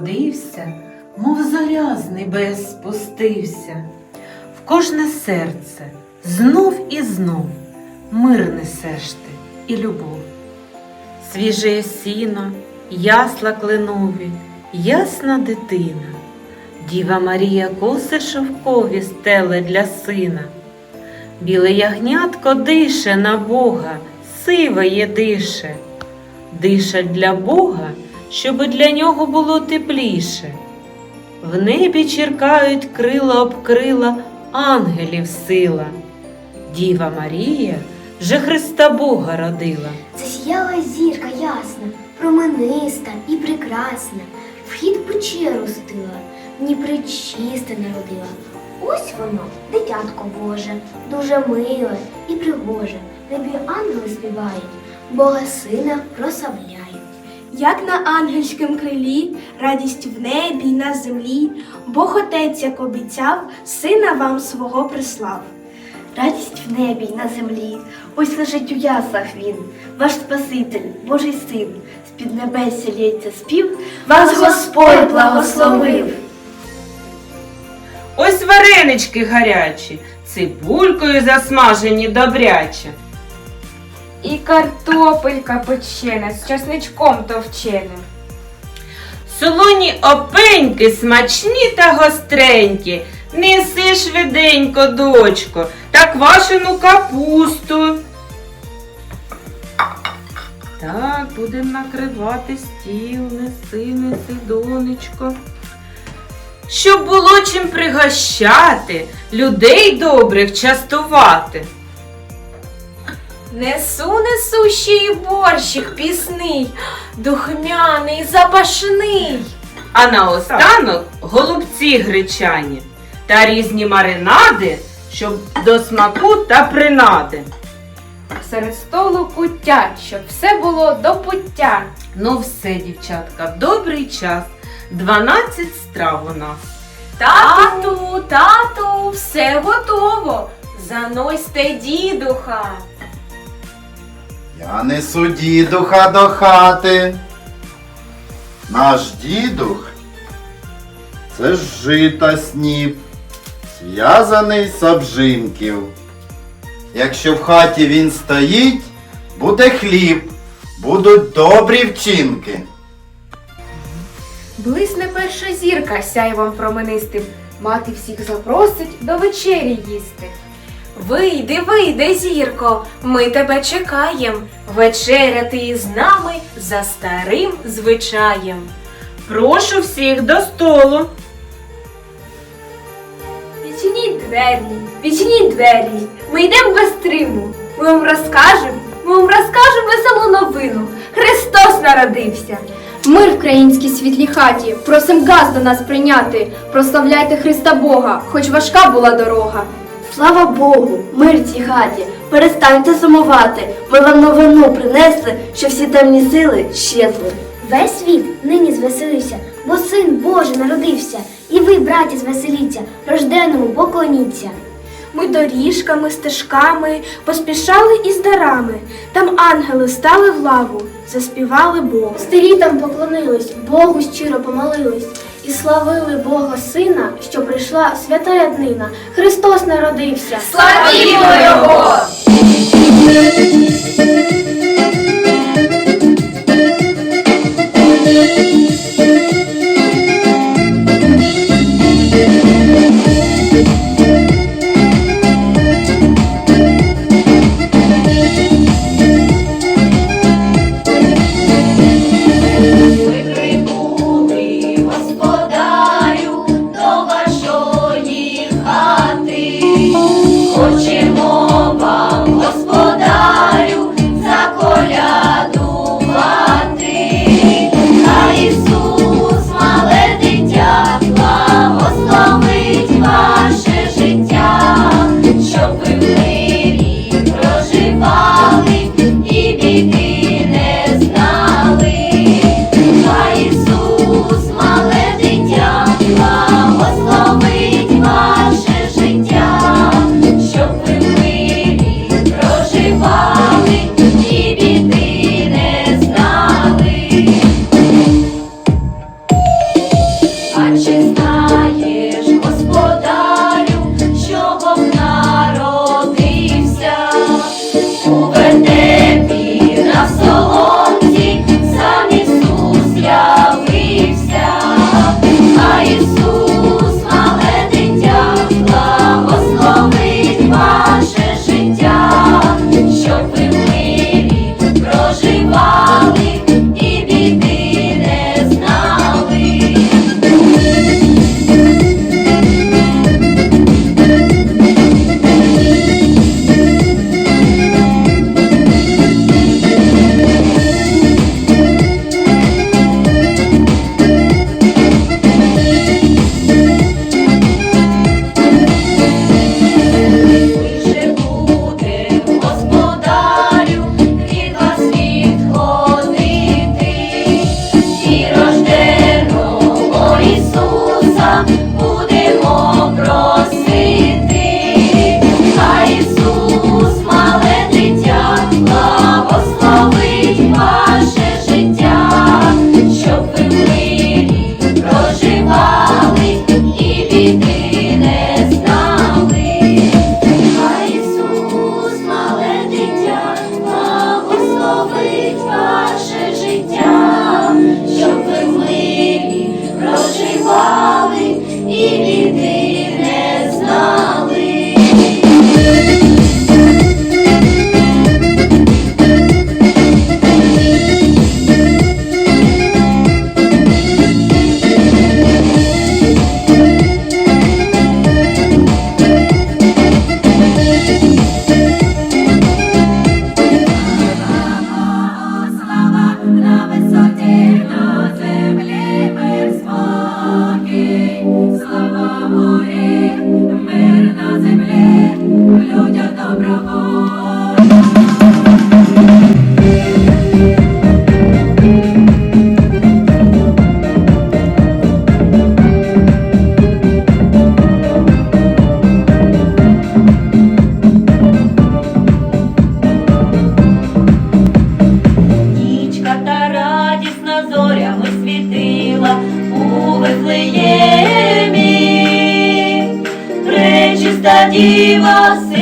народився, мов зоря з небес спустився. В кожне серце знов і знов мир несеш ти і любов. Свіже сіно, ясла кленові, ясна дитина. Діва Марія коси шовкові стеле для сина. Біле ягнятко дише на Бога, сиває дише. Дише для Бога, щоби для нього було тепліше. В небі черкають крила об крила ангелів сила. Діва Марія вже Христа Бога родила. Засіяла зірка ясна, промениста і прекрасна. Вхід печеру стила, ні причисте народила. Ось воно, дитятко Боже, дуже миле і пригоже. Небі ангели співають, Бога сина прославляють. Як на ангельськім крилі, радість в небі й на землі, Бог Отець, як обіцяв, сина вам свого прислав. Радість в небі й на землі, ось лежить у яслах він, ваш Спаситель, Божий син, з-під небесся лється спів, вас Господь благословив. Ось варенички гарячі, цибулькою засмажені добряче. І картопелька печена з часничком товченим. Солоні опеньки смачні та гостренькі. Неси швиденько, дочко, та квашену капусту. Так, будемо накривати стіл, неси, неси, донечко. Щоб було чим пригощати, людей добрих частувати. Несу, несу ще й борщик пісний, духмяний, запашний. А наостанок голубці гречані та різні маринади, щоб до смаку та принади. Серед столу куття, щоб все було до пуття. Ну все, дівчатка, добрий час. 12 страв у нас. Тату, тату, все готово. Заносьте дідуха. Я несу дідуха до хати. Наш дідух це жита сніп, зв'язаний з обжимків. Якщо в хаті він стоїть, буде хліб, будуть добрі вчинки. Блисне перша зірка сяйвом променистим. Мати всіх запросить до вечері їсти. Вийди, вийди, зірко, ми тебе чекаєм. Вечеряти із нами за старим звичаєм. Прошу всіх до столу. Відчиніть двері, відчиніть двері, ми йдемо без стриму. Ми вам розкажемо, ми вам розкажемо веселу новину. Христос народився. Мир в країнській світлій хаті, просим газ до нас прийняти. Прославляйте Христа Бога, хоч важка була дорога. Слава Богу, мир цій хаті, перестаньте сумувати. Ми вам новину принесли, що всі темні сили щезли. Весь світ нині звеселився, бо син Божий народився. І ви, браті, звеселіться, рожденому поклоніться. Ми доріжками, стежками поспішали із дарами. Там ангели стали в лаву, заспівали Богу. Старі там поклонились, Богу щиро помолились. І славили Бога Сина, що прийшла свята днина. Христос народився. Славімо Його!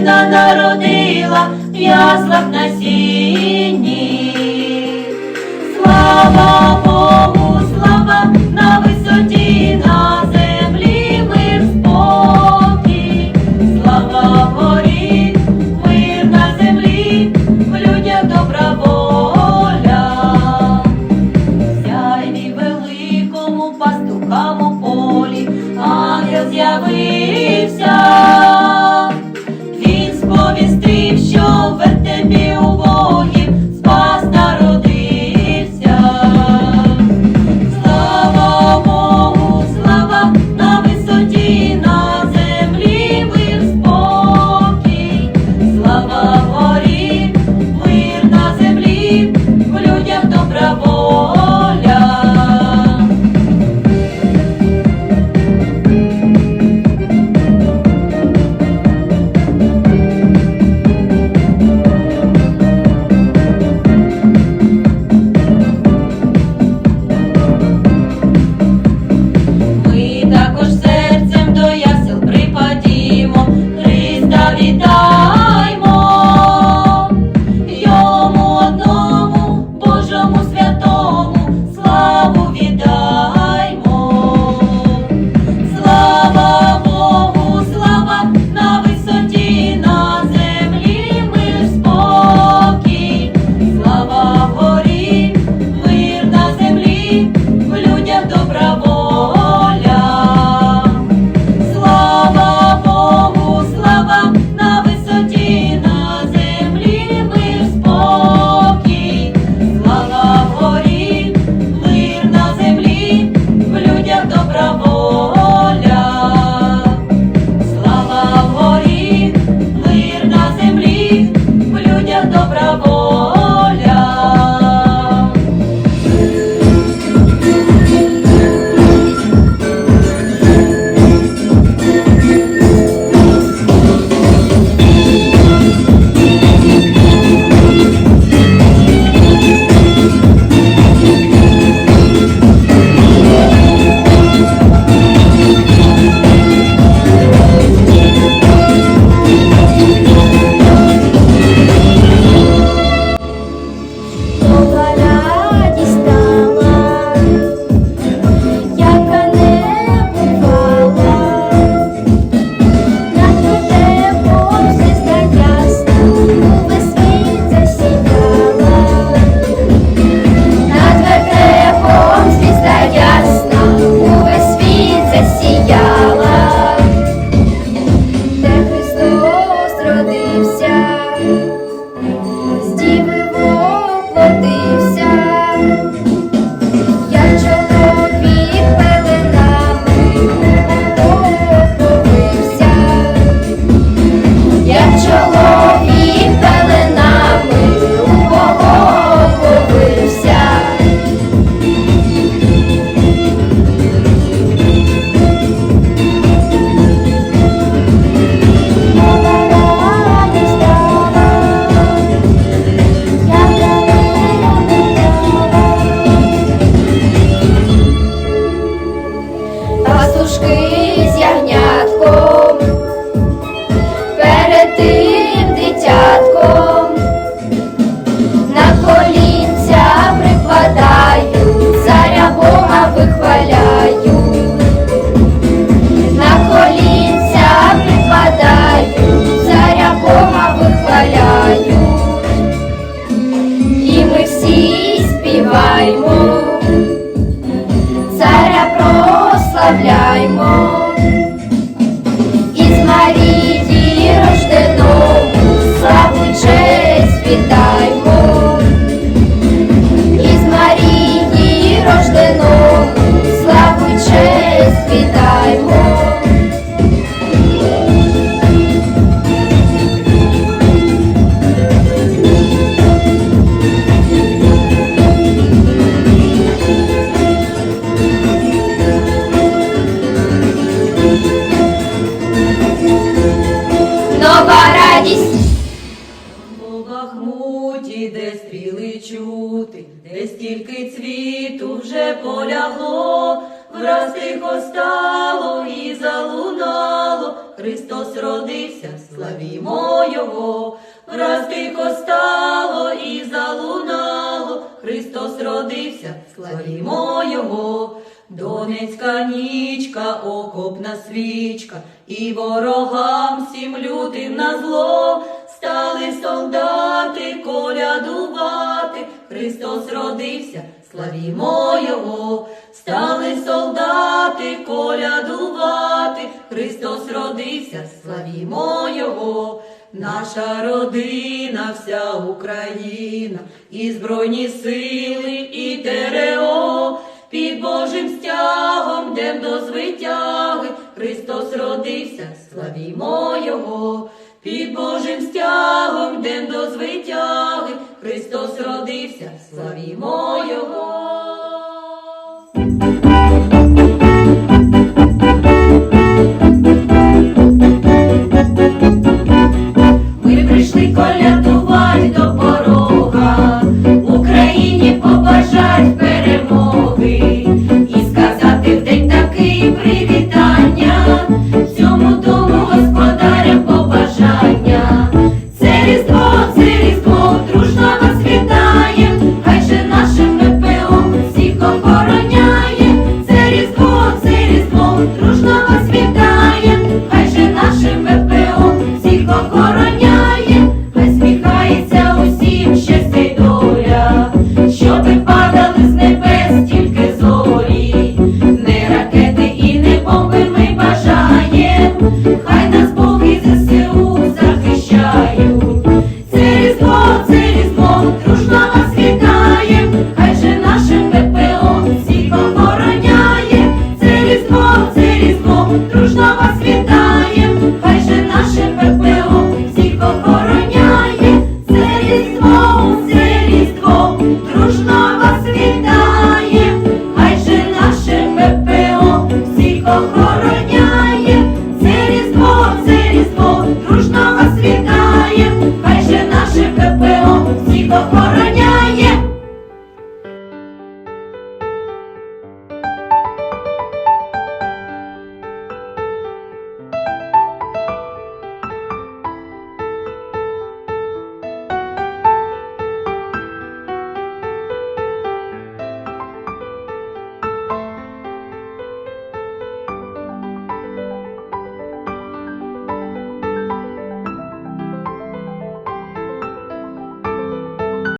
сина народила в яслах на сіні. Слава Богу, слава на висоті. повістрів, що Вітаймо. Враз тихо стало і залунало, Христос родився, славімо Його, враз тихо стало і залунало, Христос родився, славімо Його. Донецька нічка, окопна свічка, і ворогам всім лютим на зло. Стали солдати колядувати. Христос родився, славімо Його, Христос родився, славімо Його. Наша родина, вся Україна, і Збройні сили, і ТРО, під Божим стягом, дем до звитяги, Христос родився, славімо Його, під Божим стягом, дем до звитяги, Христос родився, славімо Його.